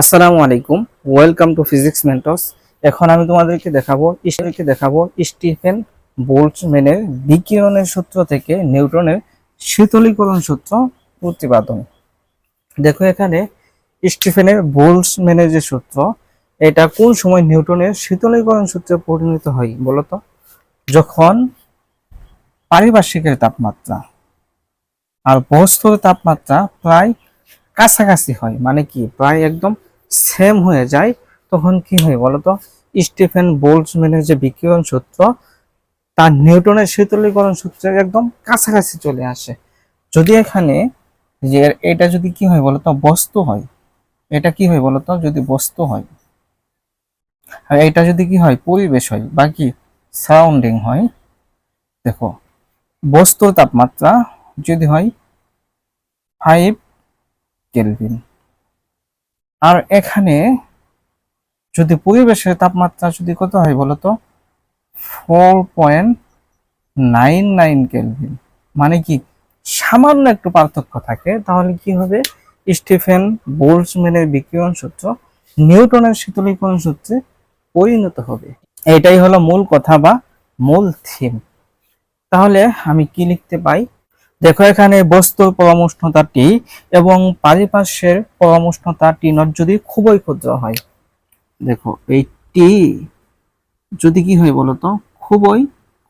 আসসালামু আলাইকুম। Welcome to physics মেন্টস এখন আমি তোমাদেরকে দেখাবো ইস্টারকে দেখাবো স্টিফেন বোল্টজম্যানের বিকিরণের সূত্র থেকে নিউটনের শীতলীকরণ সূত্র প্রতিপাদন। দেখো এখানে স্টিফেনের বোল্টজম্যানের যে সূত্র, এটা কোন সময় নিউটনের শীতলীকরণ সূত্রে পরিণত হয় বলতো যখন পারিপার্শ্বিকের তাপমাত্রা আর বস্তুর তাপমাত্রা প্রায় কাছাকাছি হয় মানে কি? প্রায় একদম সেম হয়ে যায়, তখন কি হয় বলতো? স্টিফেন বোল্টজম্যানের যে বিকিরণ সূত্র, তার নিউটনের শীতলীকরণ সূত্রের একদম কাছাকাছি চলে আসে। যদি এখানে যে এটা যদি কি হয় বলতো? বস্তু হয়। এটা কি হয় বলতো? যদি বস্তু হয়। আর এটা যদি কি হয়? পরিবেশ হয়। বা কি সারাউন্ডিং হয়। দেখো, বস্তুর তাপমাত্রা যদি হয় ফাইভ কেলভিন আর এখানে যদি পরিবেশের তাপমাত্রা যদি কত হয় বলতো four point nine nine kelvin মানে কি? সামান্য একটু পার্থক্য থাকে, তাহলে কি হবে? স্টিফেন বোল্টজম্যানের বিকিরণ সূত্র নিউটনের শীতলীকরণ সূত্রে পরিণত হবে। এটাই হলো মূল কথা বা মূল থিম তাহলে আমি কি লিখতে পাই? দেখো এখানে বস্তুর পরমুষ্ণতা টি এবং পারিপার্শ্বের পরমুষ্ণতা টি নট যদি খুবই ক্ষুদ্র হয়, দেখো এই টি যদি কি হয় বলতো, খুবই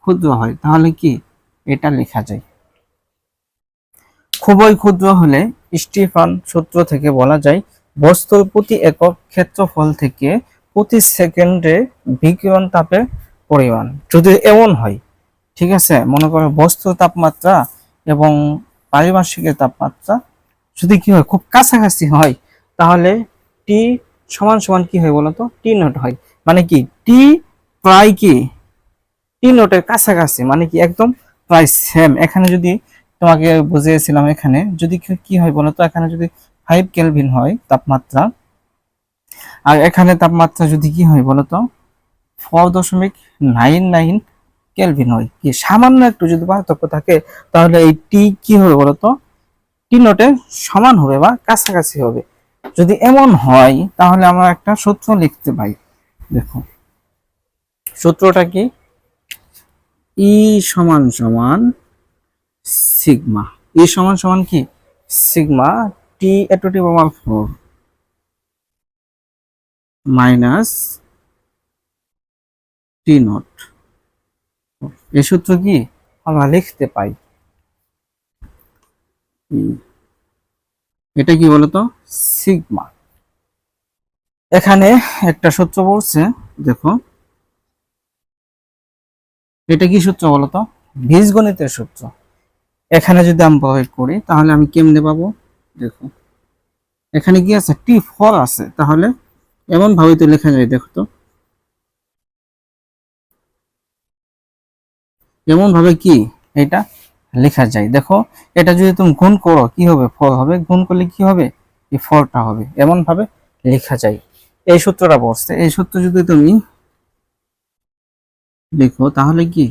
ক্ষুদ্র হয়, তাহলে কি এটা লেখা যায়। খুবই ক্ষুদ্র হলে স্টিফান সূত্র থেকে বলা যায়, বস্তুর প্রতি একক ক্ষেত্রফল থেকে প্রতি সেকেন্ডে বিকিরণ তাপের পরিমাণ যদি এমন হয়, ঠিক আছে? মনে করো বস্তুর তাপমাত্রা এবং পারিপার্শ্বিকের তাপমাত্রা যদি কি হয়, খুব কাছাকাছি হয়, তাহলে টি সমান সমান কি হয় বলতো? টি নোট হয়। মানে কি? টি প্রায় কি? টি নোটের কাছাকাছি। মানে কি? একদম প্রায় সেম এখানে যদি তোমাকে বুঝিয়েছিলাম এখানে, যদি কি- হয় বলতো? এখানে যদি ফাইভ কেলভিন হয় তাপমাত্রা, আর এখানে তাপমাত্রা যদি কি হয় বলতো? ফোর দশমিক নাইন নাইন কেলভিন হয় কি সামান্য একটু যদি পার্থক্য থাকে, তাহলে এই টি কি হবে বলতো? টি নোটে সমান হবে বা কাছাকাছি হবে। যদি এমন হয়, তাহলে আমরা একটা সূত্র লিখতে পাই দেখো সূত্রটা কি? ই সমান সমান সিগমা ই সমান সমান কি? Sigma T A to T power four minus T naught এই সূত্র কি? আমরা লিখতে পাই। এটা কি বলতো? সিগমা। এখানে একটা সূত্র বলছে দেখো। এটা কি সূত্র বলতো? বীজগণিতের সূত্র। এখানে যদি আমি প্রয়োগ করি, তাহলে আমি কেমনে পাবো? দেখো। এখানে কি আছে? টি ফোর আছে। তাহলে এমন ভাবে তো লেখা যায়, দেখো তো। এমন ভাবে কি এটা লেখা যায়। দেখো, এটা যদি তুমি গুণ করো, কি হবে? ফোর হবে। গুণ করলে কি হবে? এই ফোরটা হবে। এমন ভাবে লেখা যায়। এই সূত্রটা বসছে। এই সূত্র যদি তুমি দেখো তাহলে কি?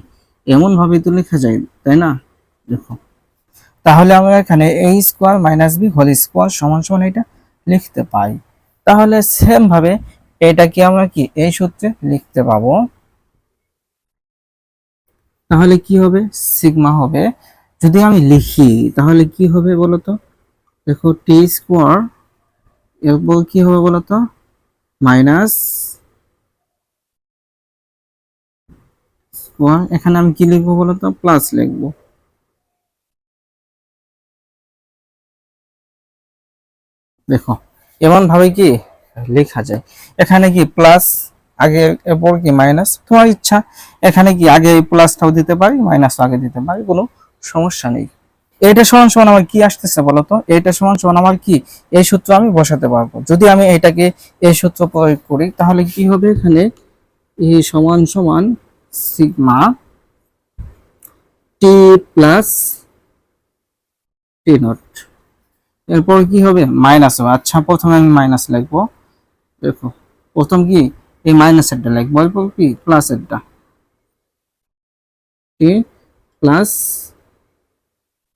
এমন ভাবে তো লেখা যায়, তাই না? দেখো। তাহলে আমরা এখানে A square minus B whole square সমান সমান এটা লিখতে পাই। তাহলে সেম ভাবে এটা কি আমরা কি? এই সূত্রে লিখতে পাবো। তাহলে কি হবে? সিগমা হবে। যদি আমি লিখি, তাহলে কি হবে বলতো? দেখো টি স্কোয়ার এরপর কি হবে বলতো? মাইনাস স্কোয়ার এখানে আমি কি লিখব বলতো? প্লাস লিখব। দেখো এমন ভাবে কি লেখা যায়। এখানে কি প্লাস আগে এরপর কি মাইনাস তোমার ইচ্ছা। এখানে কি আগে প্লাসটাও দিতে পারি মাইনাস আগে দিতে পারি, কোনো সমস্যা নেই। এটা সমান সমান আমার কি আসতেছে বলতো এটা সমান সমান আমার কি? এই সূত্র আমি বসাতে পারব। যদি আমি এটাকে এই সূত্র প্রয়োগ করি, তাহলে কি হবে এখানে? এ সমান সমান sigma T plus T naught এরপর কি হবে? মাইনাস হবে। আচ্ছা প্রথমে আমি মাইনাস লিখব। দেখো, প্রথম কি? এই মাইনাসেরটা লিখব এরপর কি? প্লাসেরটা T plus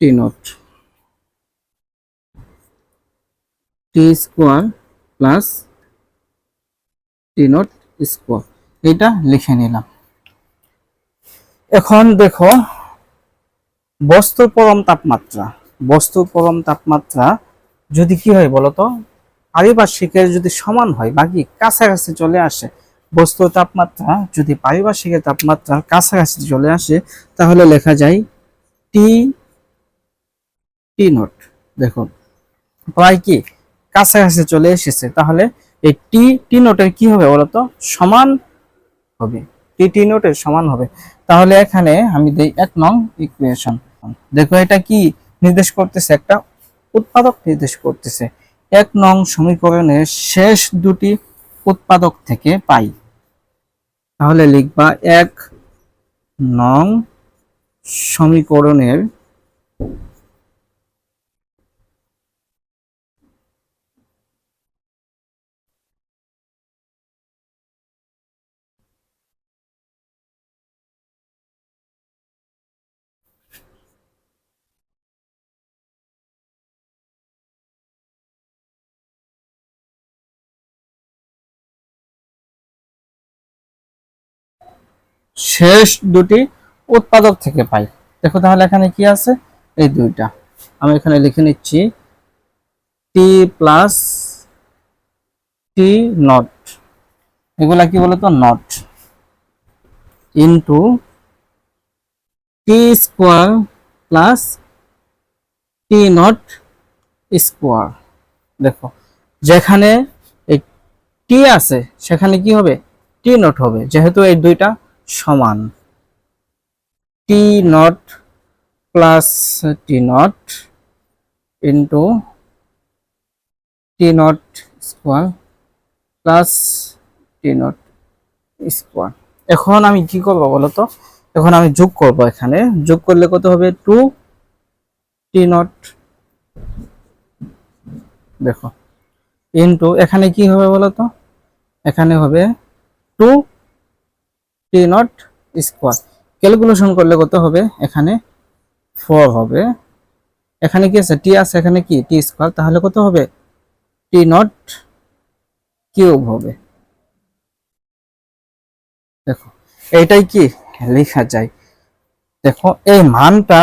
T naught T square plus T naught square এটা লিখে নিলাম। এখন দেখো, বস্তুর পরম তাপমাত্রা। বস্তুর পরম তাপমাত্রা যদি কি হয় বলতো? পারিপার্শ্বিকের যদি সমান হয়, বাকি কাছাকাছি চলে আসে, বস্তুর তাপমাত্রা যদি পারিপার্শ্বিকের তাপমাত্রার কাছাকাছি চলে আসে, তাহলে লেখা যায় টি টি নোট দেখুন, প্রায় কি কাছাকাছি চলে এসেছে, তাহলে এই টি টি নোটের কি হবে বলতো? সমান হবে। টি টি নোটের সমান হবে। তাহলে এখানে আমি দেই এক নং ইকুয়েশন দেখো এটা কি নির্দেশ করতেছে? একটা উৎপাদক নির্দেশ করতেছে। এক নং সমীকরণের শেষ দুটি উৎপাদক থেকে পাই। তাহলে লিখবা এক নং সমীকরণের শেষ দুটি উৎপাদক থেকে পাই। দেখো তাহলে এখানে কি আছে? এই দুইটা। আমি এখানে লিখে নিচ্ছি টি প্লাস টি নট এগুলা কি বলতো? Naught into T square plus T naught square দেখো, যেখানে টি আছে, সেখানে কি হবে? টি নট হবে। যেহেতু এই দুইটা সমান। T naught plus T naught into T naught square plus T naught square. এখন আমি কি করব বলতো এখন আমি যোগ করব এখানে। যোগ করলে কত হবে? টু টি নট দেখো। ইন্টু এখানে কি হবে বলতো এখানে হবে two T naught square calculation করলে কত হবে? এখানে ফোর হবে। এখানে কি আছে? টি আছে, এখানে কি? টি স্কোয়ার তাহলে কত হবে? টি নট কিউব হবে। দেখো, এইটাই কি? লেখা যায়। দেখো, এই মানটা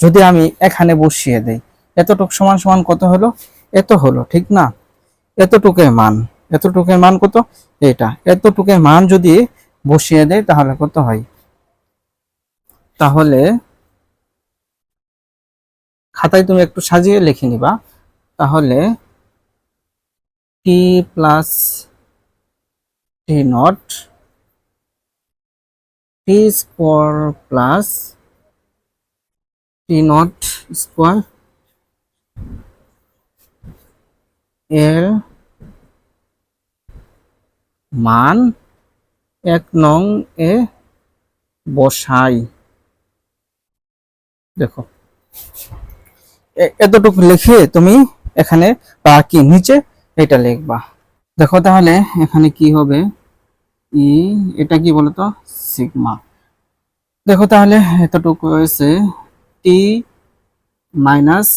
যদি আমি এখানে বসিয়ে দেই, এতটুক সমান সমান কত হলো? এত হলো, ঠিক না? এতটুকের মান। এতটুকের মান কত? এটা এতটুকের মান যদি বসিয়ে দেয় তাহলে কত হয়? তাহলে খাতায় তুমি একটু সাজিয়ে লিখে নিবা। তাহলে T plus T naught T square plus T naught square এর মান এক নং এ বসাই। দেখো। এতটুকু লিখে তুমি এখানে বা কি নিচে এটা লিখবা। দেখো তাহলে এখানে কি হবে? ই, এটা কি বলতো? সিগমা। দেখো তাহলে এতটুকু হয়েছে টি মাইনাস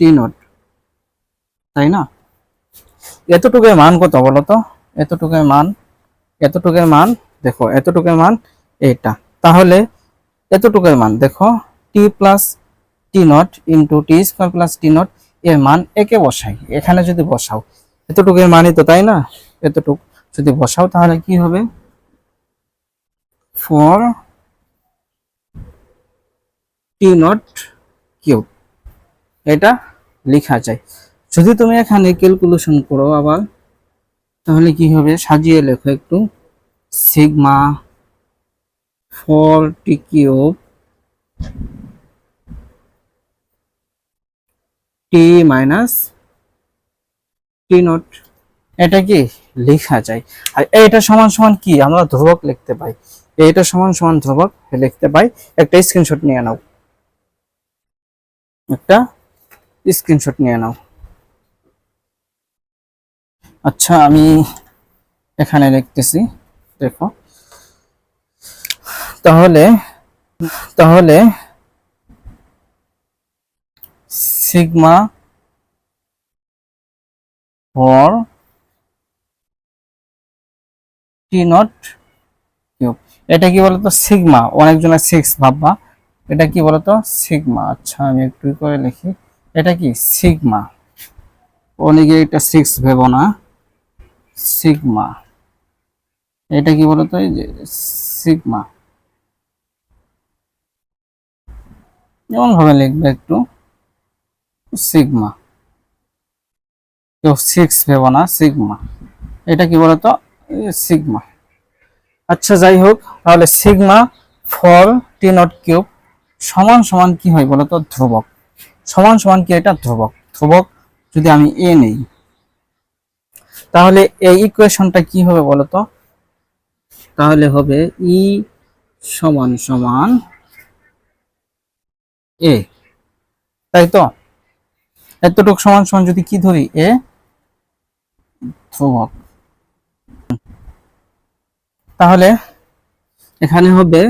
টি নট। তাই না? এতটুকুর মান কত বলতো? এতটুকুর মান এতটুকুর মান, দেখো, এতটুকুর মান এইটা। তাহলে এতটুকুর মান, দেখো T plus T naught into T square plus T naught এর মান একে বসাই। এখানে যদি বসাও, এতটুকুর মানই তো তাই না? এতটুকু, যদি বসাও তাহলে কি হবে? ফোর টি নট কিউব এটা লেখা যায়। যদি তুমি এখানে ক্যালকুলেশন করো আবার তাহলে কি হবে? সাজিয়ে লেখো একটু। Sigma four T cube T minus T naught. এটা কি? লেখা যায়। আর এটা সমান সমান কি? আমরা ধ্রুবক লিখতে পাই। এটা সমান সমান ধ্রুবক লিখতে পাই। একটা স্ক্রিনশট নিয়ে নাও। একটা স্ক্রিনশট নিয়ে নাও। আচ্ছা আমি এখানে লিখতেছি দেখো। তাহলে তাহলে sigma four T naught cube. এটা কি বলতো? সিগমা, অনেকজনের সিক্স ভাববা। এটা কি বলতো? সিগমা। আচ্ছা আমি একটু করে লিখি। এটা কি? সিগমা। অনেকে এটা সিক্স ভেবো না। সিগমা। এটা কি বলতো এই যে সিগমা? যেমন ভাবে লিখবে একটু, সিগমা। কেউ সিক্স ভেবো না, সিগমা। এটা কি বলতো? সিগমা। আচ্ছা যাই হোক, তাহলে sigma four T naught cube সমান সমান কি হয় বলতো? ধ্রুবক। সমান সমান কি এটা ধ্রুবক। ধ্রুবক যদি আমি এ নেই তাহলে এই ইকুয়েশনটা কি হবে বলতো? তাহলে হবে ই সমান সমান এ। তাই তো? এতটুকু সমান সমান যদি কি ধরি? এ ধ্রুবক। তাহলে এখানে হবে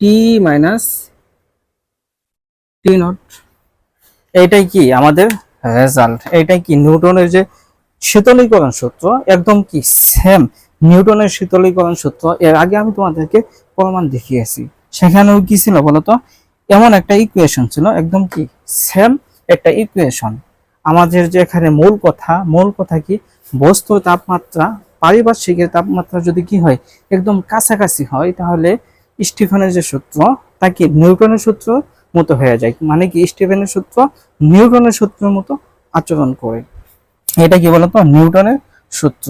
টি মাইনাস টি নট। এইটাই কি? আমাদের রেজাল্ট। এইটাই কি? নিউটনের যে শীতলীকরণ সূত্র একদম কি সেম নিউটনের শীতলীকরণ সূত্র। এর আগে আমি তোমাদেরকে প্রমাণ দেখিয়েছি। সেখানেও কি ছিল বলতো? এমন একটা ইকুয়েশন ছিল, একদম কি সেম একটা ইকুয়েশন আমাদের যে এখানে মূল কথা মূল কথা কি? বস্তুর তাপমাত্রা, পারিপার্শ্বিকের তাপমাত্রা যদি কি হয়, একদম কাছাকাছি হয়, তাহলে স্টিফেনের যে সূত্র, তা কি নিউটনের সূত্র মতো হয়ে যায়। মানে কি স্টিফেনের সূত্র? নিউটনের সূত্রের মতো আচরণ করে। এটা কি বলতো? নিউটনের সূত্র।